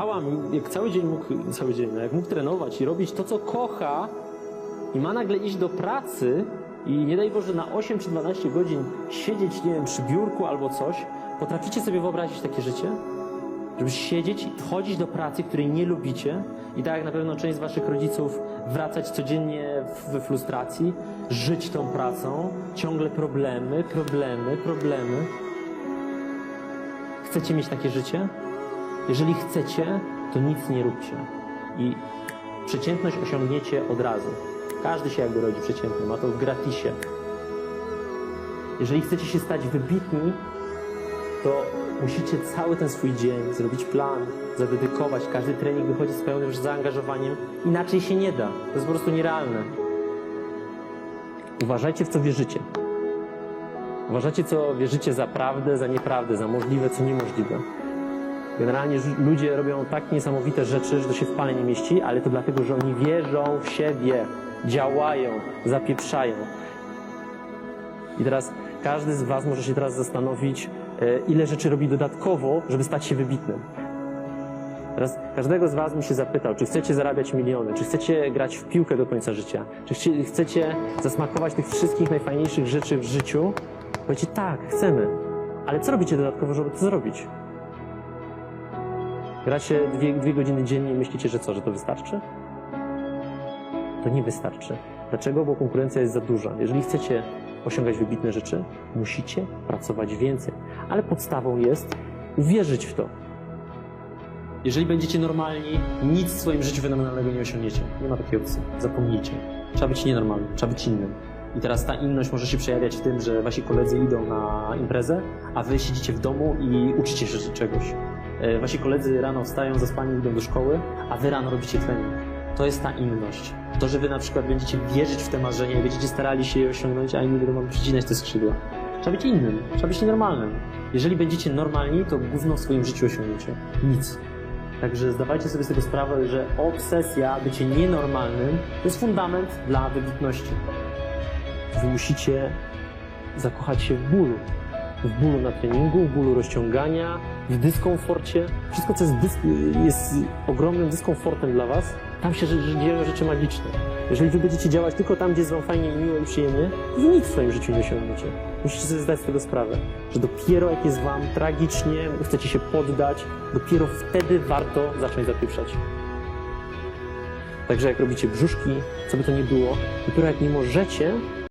cała, jak cały dzień mógł, cały dzień, no jak mógł trenować i robić to, co kocha i ma nagle iść do pracy i nie daj Boże na 8 czy 12 godzin siedzieć, nie wiem, przy biurku albo coś, potraficie sobie wyobrazić takie życie? Żeby siedzieć i chodzić do pracy, której nie lubicie i tak jak na pewno część z waszych rodziców wracać codziennie we frustracji, żyć tą pracą, ciągle problemy, problemy, problemy. Chcecie mieć takie życie? Jeżeli chcecie, to nic nie róbcie. I przeciętność osiągniecie od razu. Każdy się jakby rodzi przeciętny, ma to w gratisie. Jeżeli chcecie się stać wybitni, to musicie cały ten swój dzień zrobić plan, zadedykować. Każdy trening wychodzi z pełnym zaangażowaniem. Inaczej się nie da. To jest po prostu nierealne. Uważajcie, w co wierzycie. Uważajcie, co wierzycie za prawdę, za nieprawdę, za możliwe, co niemożliwe. Generalnie ludzie robią tak niesamowite rzeczy, że to się w pale nie mieści, ale to dlatego, że oni wierzą w siebie, działają, zapieprzają. I teraz każdy z Was może się teraz zastanowić, e, ile rzeczy robi dodatkowo, żeby stać się wybitnym. Teraz każdego z Was bym się zapytał, czy chcecie zarabiać miliony, czy chcecie grać w piłkę do końca życia, czy chcecie zasmakować tych wszystkich najfajniejszych rzeczy w życiu. Powiecie, tak, chcemy. Ale co robicie dodatkowo, żeby to zrobić? Gracie dwie, dwie godziny dziennie i myślicie, że co, że to wystarczy? To nie wystarczy. Dlaczego? Bo konkurencja jest za duża. Jeżeli chcecie osiągać wybitne rzeczy, musicie pracować więcej. Ale podstawą jest uwierzyć w to. Jeżeli będziecie normalni, nic w swoim życiu fenomenalnego nie osiągniecie. Nie ma takiej opcji. Zapomnijcie. Trzeba być nienormalnym, trzeba być innym. I teraz ta inność może się przejawiać w tym, że wasi koledzy idą na imprezę, a wy siedzicie w domu i uczycie się czegoś. E, Wasi koledzy rano wstają, zaspani idą do szkoły, a wy rano robicie trening. To jest ta inność. To, że wy na przykład będziecie wierzyć w te marzenia i będziecie starali się je osiągnąć, a inni będą wam przycinać te skrzydła. Trzeba być innym, trzeba być nienormalnym. Jeżeli będziecie normalni, to gówno w swoim życiu osiągniecie. Nic. Także zdawajcie sobie z tego sprawę, że obsesja, bycie nienormalnym, to jest fundament dla wybitności. Wy musicie zakochać się w bólu. W bólu na treningu, w bólu rozciągania, w dyskomforcie. Wszystko, co jest, dys- jest ogromnym dyskomfortem dla Was, tam się dzieją rzeczy magiczne. Jeżeli Wy będziecie działać tylko tam, gdzie jest Wam fajnie, miło i przyjemnie, nic w swoim życiu nie osiągniecie. Musicie sobie zdać z tego sprawę, że dopiero jak jest Wam tragicznie, chcecie się poddać, dopiero wtedy warto zacząć zapieprzać. Także jak robicie brzuszki, co by to nie było, dopiero jak nie możecie,